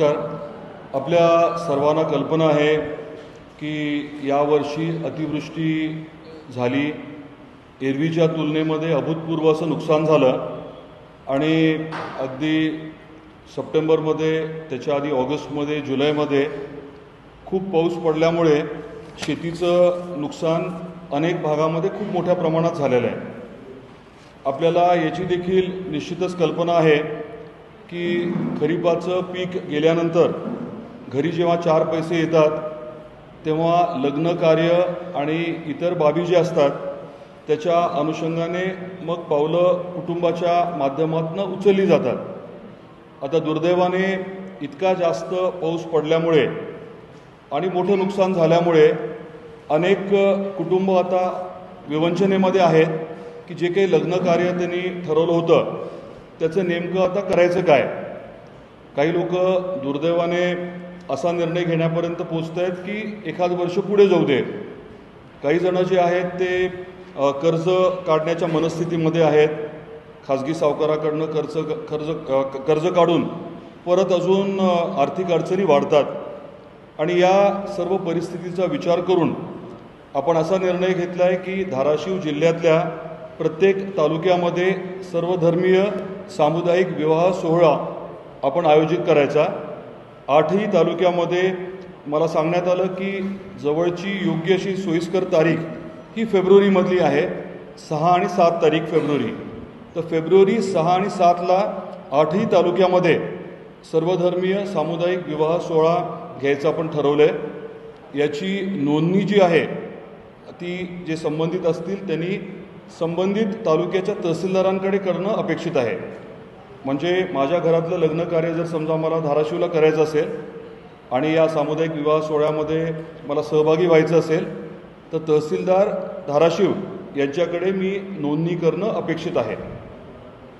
नमस्कार. आपल्या सर्वांना कल्पना आहे की यावर्षी अतिवृष्टी झाली. एरवीच्या तुलनेमध्ये अभूतपूर्व असं नुकसान झालं. आणि अगदी सप्टेंबरमध्ये त्याच्या आधी ऑगस्टमध्ये जुलैमध्ये खूप पाऊस पडल्यामुळे शेतीचं नुकसान अनेक भागामध्ये खूप मोठ्या प्रमाणात झालेलं आहे. आपल्याला याची देखील निश्चितच कल्पना आहे की खरीपाचं पीक गेल्यानंतर घरी जेव्हा चार पैसे येतात तेव्हा लग्न कार्य आणि इतर बाबी ज्या असतात त्याच्या अनुषंगाने मग पावलं कुटुंबाच्या माध्यमातून उचलली जातात. आता दुर्दैवाने इतका जास्त पाऊस पडल्यामुळे आणि मोठं नुकसान झाल्यामुळे अनेक कुटुंब आता विवंचनेमध्ये आहेत की जे काही लग्न कार्य त्यांनी ठरवलं होतं त्याचं नेमकं आता करायचं काय? काही लोक दुर्दैवाने असा निर्णय घेण्यापर्यंत पोचत आहेत की एखाद वर्ष पुढे जाऊ दे काही जणं जे आहेत ते कर्ज काढण्याच्या मनस्थितीमध्ये आहेत. खाजगी सावकाराकडनं कर्ज कर्ज कर्ज काढून परत अजून आर्थिक अडचणी वाढतात. आणि या सर्व परिस्थितीचा विचार करून आपण असा निर्णय घेतला आहे की धाराशिव जिल्ह्यातल्या प्रत्येक तालुक्यामध्ये सर्वधर्मीय सामुदायिक विवाह सोहळा आपण आयोजित करायचा. आठही तालुक्यामध्ये मला सांगण्यात आलं की जवळची योग्य अशी सोयीस्कर तारीख ही फेब्रुवारीमधली आहे. सहा आणि सात तारीख फेब्रुवारी. तर फेब्रुवारी सहा आणि सातला आठही तालुक्यामध्ये सर्वधर्मीय सामुदायिक विवाह सोहळा घ्यायचा आपण ठरवलं आहे याची नोंदणी जी आहे ती जे संबंधित असतील त्यांनी संबंधित तालुक्याच्या तहसीलदारांकडे करणं अपेक्षित आहे. म्हणजे माझ्या घरातलं लग्न कार्य जर समजा मला धाराशिवला करायचं असेल आणि या सामुदायिक विवाह सोहळ्यामध्ये मला सहभागी व्हायचं असेल तर तहसीलदार धाराशिव यांच्याकडे मी नोंदणी करणं अपेक्षित आहे.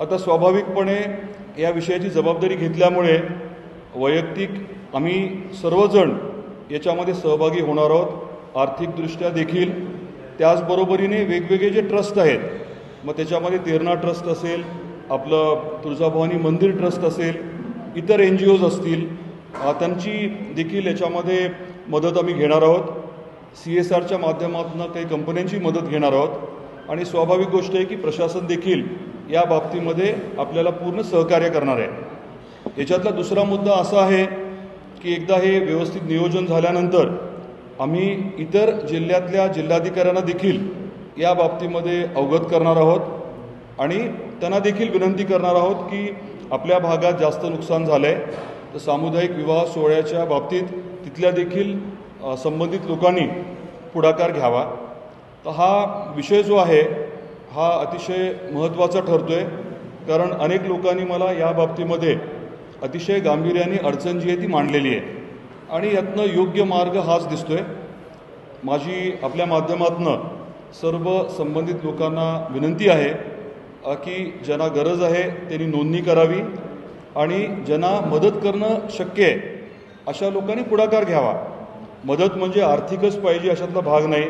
आता स्वाभाविकपणे या विषयाची जबाबदारी घेतल्यामुळे वैयक्तिक आम्ही सर्वजण याच्यामध्ये सहभागी होणार आहोत. आर्थिकदृष्ट्या देखील त्याचबरोबरीने वेगवेगळे जे ट्रस्ट आहेत मग त्याच्यामध्ये तेरणा ट्रस्ट असेल आपलं तुळजाभवानी मंदिर ट्रस्ट असेल इतर एन जी ओज असतील त्यांची देखील याच्यामध्ये मदत आम्ही घेणार आहोत. सी एस आरच्या माध्यमातून काही कंपन्यांची मदत घेणार आहोत. आणि स्वाभाविक गोष्ट आहे की प्रशासन देखील या बाबतीमध्ये आपल्याला पूर्ण सहकार्य करणार आहे. याच्यातला दुसरा मुद्दा असा आहे की एकदा हे व्यवस्थित नियोजन झाल्यानंतर आम्ही इतर जिल्ह्यातल्या जिल्हाधिकाऱ्यांना देखील या बाबतीमध्ये अवगत करणार आहोत आणि त्यांना देखील विनंती करणार आहोत की आपल्या भागात जास्त नुकसान झालं आहे तर सामुदायिक विवाह सोहळ्याच्या बाबतीत तिथल्या देखील संबंधित लोकांनी पुढाकार घ्यावा. तर हा विषय जो आहे हा अतिशय महत्त्वाचा ठरतो आहे कारण अनेक लोकांनी मला या बाबतीमध्ये अतिशय गांभीर्याने अडचण जी आहे ती मांडलेली आहे. आणि यातनं योग्य मार्ग हाच दिसतो आहे माझी आपल्या माध्यमातनं सर्व संबंधित लोकांना विनंती आहे की ज्यांना गरज आहे त्यांनी नोंदणी करावी आणि ज्यांना मदत करणं शक्य आहे अशा लोकांनी पुढाकार घ्यावा. मदत म्हणजे आर्थिकच पाहिजे अशातला भाग नाही.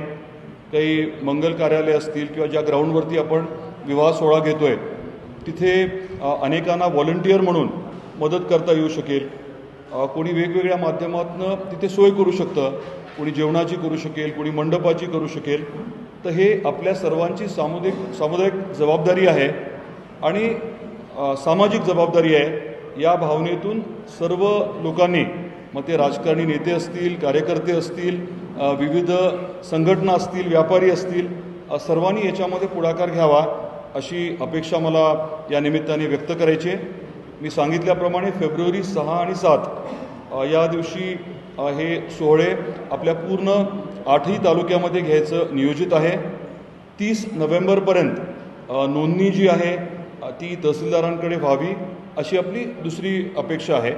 काही मंगल कार्यालय असतील किंवा ज्या ग्राउंडवरती आपण विवाह सोहळा घेतो आहे तिथे अनेकांना व्हॉलंटियर म्हणून मदत करता येऊ शकेल. कोणी वेगवेगळ्या माध्यमातून तिथे सोय करू शकतं. कोणी जेवणाची करू शकेल कोणी मंडपाची करू शकेल. तर हे आपल्या सर्वांची सामुदायिक सामुदायिक जबाबदारी आहे. आणि सामाजिक जबाबदारी आहे. या भावनेतून सर्व लोकांनी मग ते राजकारणी नेते असतील कार्यकर्ते असतील विविध संघटना असतील व्यापारी असतील सर्वांनी याच्यामध्ये पुढाकार घ्यावा अशी अपेक्षा मला या निमित्ताने व्यक्त करायची आहे. मी सांगितल्याप्रमाणे फेब्रुवारी सहा आणि सात या दिवशी हे सोहळे आपल्या पूर्ण आठही तालुक्यामध्ये घ्यायचं नियोजित आहे. तीस नोव्हेंबरपर्यंत नोंदणी जी आहे ती तहसीलदारांकडे व्हावी अशी आपली दुसरी अपेक्षा आहे.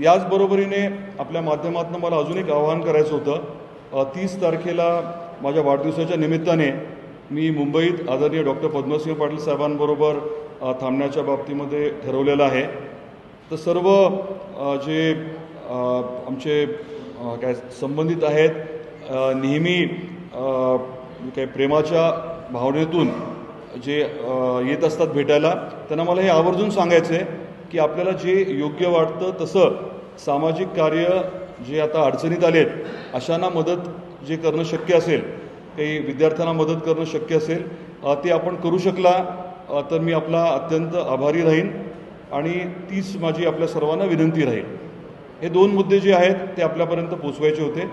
याचबरोबरीने आपल्या माध्यमातून मला अजून एक आवाहन करायचं होतं. तीस तारखेला माझ्या वाढदिवसाच्या निमित्ताने मी मुंबईत आदरणीय डॉक्टर पद्मसिंह पाटील साहेबांबरोबर थांबण्याच्या बाबतीमध्ये ठरवलेलं आहे. तर सर्व जे आमचे काय संबंधित आहेत नेहमी काय प्रेमाच्या भावनेतून जे येत असतात भेटायला त्यांना मला हे आवर्जून सांगायचं आहे की आपल्याला जे योग्य वाटतं तसं सामाजिक कार्य जे आता अडचणीत आले आहेत अशांना मदत जे करणं शक्य असेल काही विद्यार्थ्यांना मदत करणं शक्य असेल ते आपण करू शकला तर मी आपला अत्यंत आभारी राहीन आणि तीच माझी आपल्या सर्वांना विनंती राहील. हे दोन मुद्दे जे आहेत ते आपल्यापर्यंत पोचवायचे होते.